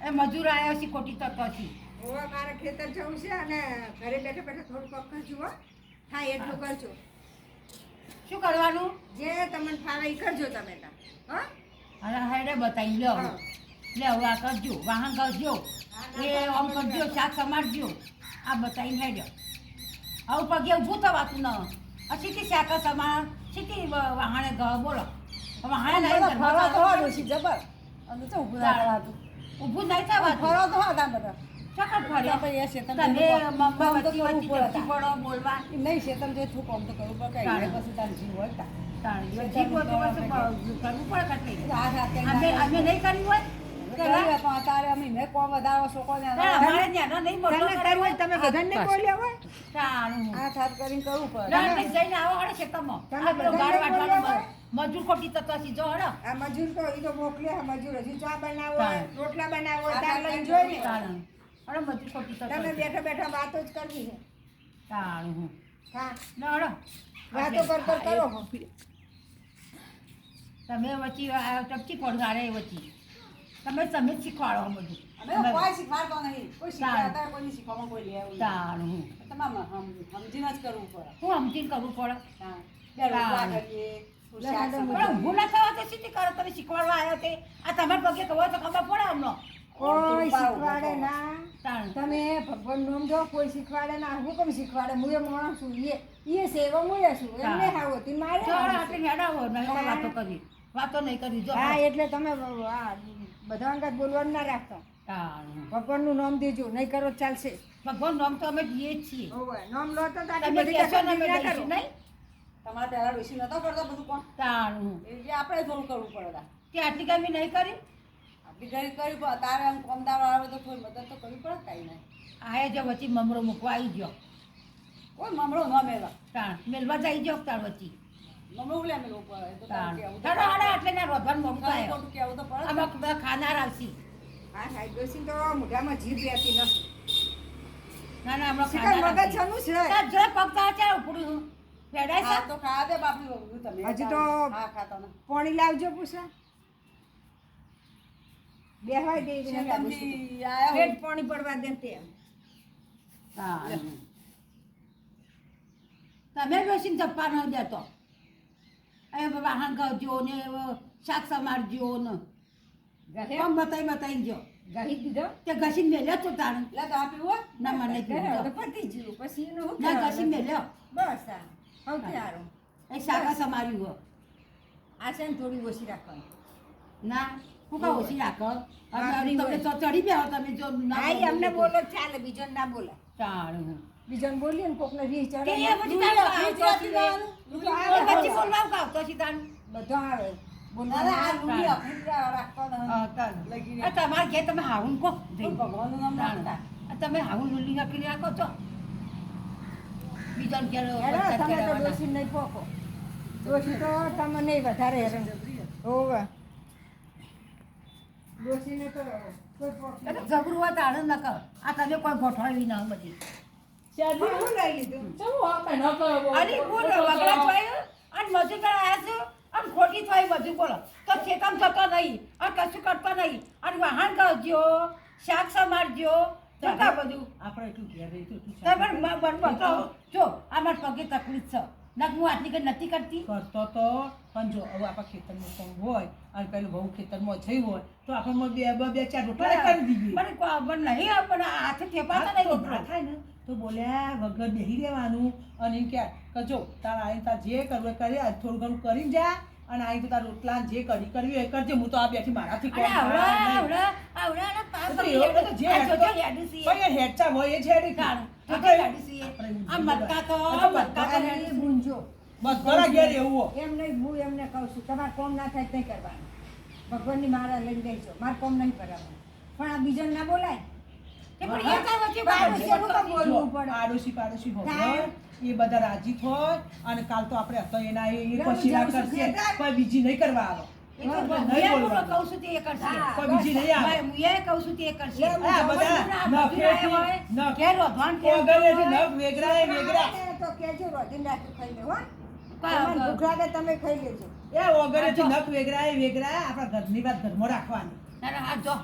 એ મજૂર આવ્યો છે ખોટી તત્વ છે ઓવા મારે ખેતર જવું છે અને ઘરે બેઠા બેઠા થોડું પગ જુઓ હો. એટલું કરજો. શું કરવાનું? જે તમને ફાવે એ કરજો તમે હા? અરે હેડે બતાવી લો લે હવે આ કરજો વાહન કરજો. એ આમ કરજો શાક સમારજો. આ બતાવીને હેડ્યો આવું પગે ઊભું થવાતું ન. પછી કે શાક સમાર સીધી વાહણે ગયો બોલો. વાહણે નહીં ફરવા તો હોય જબર. અને તો ઊભું કરાતું ઊભું નહીં થવા ફરો તો હતા બધા. સખત તો ફર્યો પછી એ શેતમ તમે મમ્મા તો વચ્ચે વચ્ચે પડે. બોલવા. નહીં જે જેટલું કામ તો કરવું પડે. કાંઈ પછી તાર જીવ હોય તાર. જીવો તો કરવું પડે અમે અમે નહીં કર્યું હોય? કર્યું અત્યારે અમે મેં કોમ વધારો છોકરોને ના, અમારે ત્યાં નહીં તમે કરવું હોય? તમે બધાને બોલ્યા હોય? તાણું. હાથ હાથ કરીને કરવું પડે. જઈને આવો હડે ખેતરમાં. તમે મજૂર ખોટી તત્વ છે, જો હડો આ મજૂર તો એ તો મોકલે મજૂર હજી ચા બનાવો. રોટલા બનાવો તાર લઈને જોઈ લે. મજૂર ખોટી તમે બેઠા બેઠા વાતો જ કરવી છે. તાણું. હા. ના, હડો વાતો કર કર કરો. તમે વચ્ચે ટપચી પડગાડે વચ્ચે. તમે તમે શીખવાડો બધું. કોઈ શીખવાડતો નહીં. કોઈ શીખવાડે તારે. અત્યારે શીખવામાં કોઈ લે એવું તમારે સમજીને જ કરવું પડે. હું સમજીને કરવું પડે. હા. બે રોટલા તારે. કરીએ, થોડું લે, શાક લે, સમારીએ. પણ ઊભું ના થવા તો સીધી કરો. તમે શીખવાડવા આવ્યા તે. આ તમારા પગે કહો તો ખબર પડે હમણાં કોઈ શીખવાડે ના. તમે ભગવાન નોમ જો કોઈ શીખવાડે ના. હું કેમ શીખવાડે? હું એ માણસ છું એ એ સેવા હું છું. એમને. હાવ હતી મારે છે. હેડાવો નહીં તો વાતો કરી. વાતો નહીં કરી જો. હા એટલે તમે બધા અંગત બોલવાનું ના રાખતા. ભગવાનનું નામ દેજો નહીં કરો ચાલશે. ભગવાન નામ તો અમે દઈએ જ છીએ. નામ લો તો તમે કહેશો ને અમે દઈશું કરો. નહીં? તમારે પહેલાં ઋષિ નતો કરતો બધું કોણ? તાણું એ આપણે થોડું કરવું પડે. તે. આટલી કામી નહીં કરી? આટલી ઘરે કર્યું પણ તારે આમ કોમદાર આવે તો કોઈ મદદ તો કરવી પડે કાંઈ નહીં. આયા જો વચ્ચે મમરો મૂકવા આવી ગયો. કોઈ મમરો ન મેળવા તાણ મેલવા જઈ ગયો તાર વચ્ચે ખાનાર આવશે. હા હા તો મોઢામાં જીભ રહેતી નથી. ના ના હમણાં શિકાર મગજ છનું છે. જો પગ તાર ઉપડું હું. વેડાય તો ખા દે બાપી તમે હજી તો- હા ખાતો પાણી લાવજો પૂછા. બેહવાય દે પેટ પાણી પડવા દે તેમ બેસીને ચપ્પા ન દેતો. એ વાહન કરજો ને શાક સમારજો ને. આમ બતાવી બતાવી જો. ગહી દીધો? તે મેલ્યો તો ના મને. પતી ગયું. પછી એનું શું ના કરવાનું? મેલ્યો બસ આ સૌથી સારું એ શાકા સમાર્યું હો. આ છે ને થોડી ઓછી રાખવાની. ના હું કહું ઓછી. રાખો? હવે તમે તો ચડી બેહો તમે જો ના અમને બોલો ચાલે બીજો ના બોલે તાણ. બીજાને બોલીએ ને કોકને રીહ ચડે એ પછી બોલવા આવતો બધો આવે. તમારે ઘેર તમે હાહુન કહો? કોઈ ભગવાનનું ના તમે હાહુન લુલી નાખી રાખો છો બીજાને ઘેર હેરો વરસાદ તમે તો કરાવવાના. ડોશી નહીં પોકો. ડોશી તો તમે નહીં વધારે હેરાન. હોવે. ડોશીને તો કોઈ પોક તો જબરું ન આ તમે કોઈ ગોઠવાવી ના બધી. હું લઈ લીધું. અને મજૂર આયા છો. અને ખોટી થઈ બધું બોલો. તો ચેતન થતો નહીં અને કશું કરતો નહીં. અને વાહન કરજો શાક સમારજો શું બધું આપણે એટલું ઘેર રહી તો જો આ મારા પગે તકલીફ છે. નક હું આટલી કઈ નથી કરતી. કરતો તો પણ જો હવે આપણા ખેતરમાં કોણ હોય અને પેલું બહુ ખેતરમાં જઈ હોય તો આપણે બે બે ચાર રોટલા કરી દીધી પણ નહીં પણ હાથે થેપાતા નહીં તો થાય ને. તો બોલ્યા વગર બેસી રહેવાનું. અને એમ કે કે જો તારા આવીને તાર જે કરવું કરી થોડું ઘણું કરીને જા. અને આવીને તો તાર રોટલા જે કરી કરવી એ કરજે હું તો આ બેઠી મારાથી કોણ હેડચા હોય એ છે બસ ઘણા ઘેર એવું એમ નહીં હું એમને કહું છું તમારે કોમ ના થાય નહીં કરવાનું. ભગવાનની મારા લઈને મારે કોમ નહીં કરવાનું પણ આ બીજાને ના બોલાય? આડોશી પાડોશી હોય એ બધા રાજી થાય અને કાલ તો આપણે હતો એના એ પછી ના કરશે. કોઈ બીજી નહીં કરવા આવે. હોય, હોય. વેગરા વેગરા. તમે ખાઈ લેજો. એ ઓગળેથી નખ વેગરા એ વેગરા આપણા ઘરની વાત ઘરમાં રાખવાની. જો.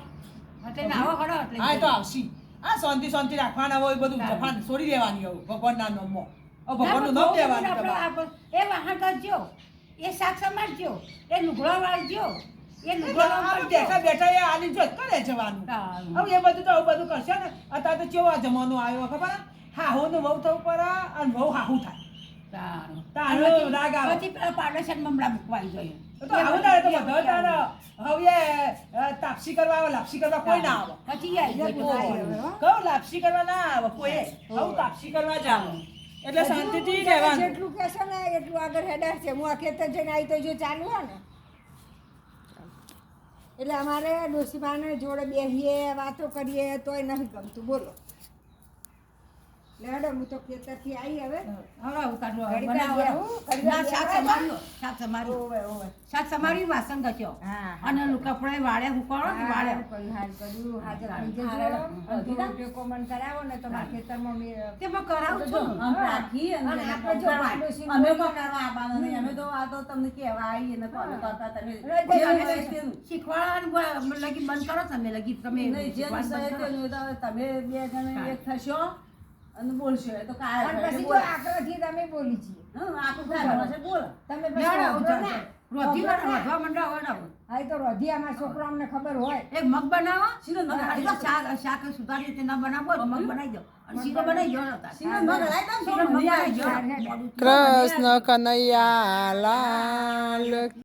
એટલે નાવો ખરો એટલે હા તો આવશી. આ શાંતિ શાંતિ રાખવાના હોય બધું. જફાન છોડી દેવાની હોય ભગવાનના નામમાં. ભગવાનનું નામ આપણે એ વાહન કરજો. એ શાક સમારજો. એ લુગડો વાળજો. બેઠા બેઠા એ આની જોઈ કરે જવાનું હવે એ બધું તો આવું બધું કરશે ને. અત્યારે તો કેવો આ જમાનો આવ્યો ખબર હાહુ નું વહુ થવું પડે અને વહુ હાહુ થાય. તારું. તારું રાગ આવે. પછી પેલા પાડોશી મમરા મૂકવાઈ જોઈએ. તો આવું તારે તો બધા તારે હવે તાપસી કરવા આવે લાપસી કરવા કોઈ ના આવે. પછી આવી જાય તો આવી કોઈ. હવે, હો. કહું લાપસી કરવા ના આવે કોઈ. હવે તાપસી કરવા જ એટલે શાંતિથી રહેવાનું. જેટલું કહેશો ને એટલું આગળ હેડાર છે. હું આ ખેતર જઈને આવી તો જો ચાલુ હોય ને. એટલે અમારે ડોસીમાને જોડે બેસીએ વાતો કરીએ તોય નથી ગમતું. બોલો. એટલે હું તો ખેતરથી આવી હવે હવે ઉતારજો, ઘડી બનાવો. વાર બેહું, ઘડી વાર ના, શાક સમાર્યું, શાક સમાર્યું. ઓવે ઓવે શાક સમાર્યું, વાસણ ઘસ્યો. હા, હા. અને લું કપડાં વાળે હુકવાડો ને વાળે. હારું કર્યું, હાજર થઈ જજો. હારું. અને થોડો ટેકો મને કરાવો ને તો મારા ખેતરમાં મેં તેમાં કરાવું છું રાખી અને અને આપણે જો અમે કોઈ કોઈ કરવા આવવાના નહીં. અમે તો આ તો તમને કહેવા આવીએ ને ફોન કરતા તમે. શીખવાડવાનું લગી બંધ કરો તમે લગી તમે નહીં, જે તમે બે જણ એક થશો અને બોલશો એ તો કાળ પણ પછી જો આકરાથી તમે બોલી છીએ. હા આખું કાળ છે બોલ. તમે પછી. રોધી. વધવા માંડો વડાવો. હા, એ તો રોધી અમારા છોકરા અમને ખબર હોય. એક મગ બનાવો. શીરો મગ શાક શાક સુધારી રીતે ના બનાવો મગ બનાવી દો. કૃષ્ણ કનૈયા લાલ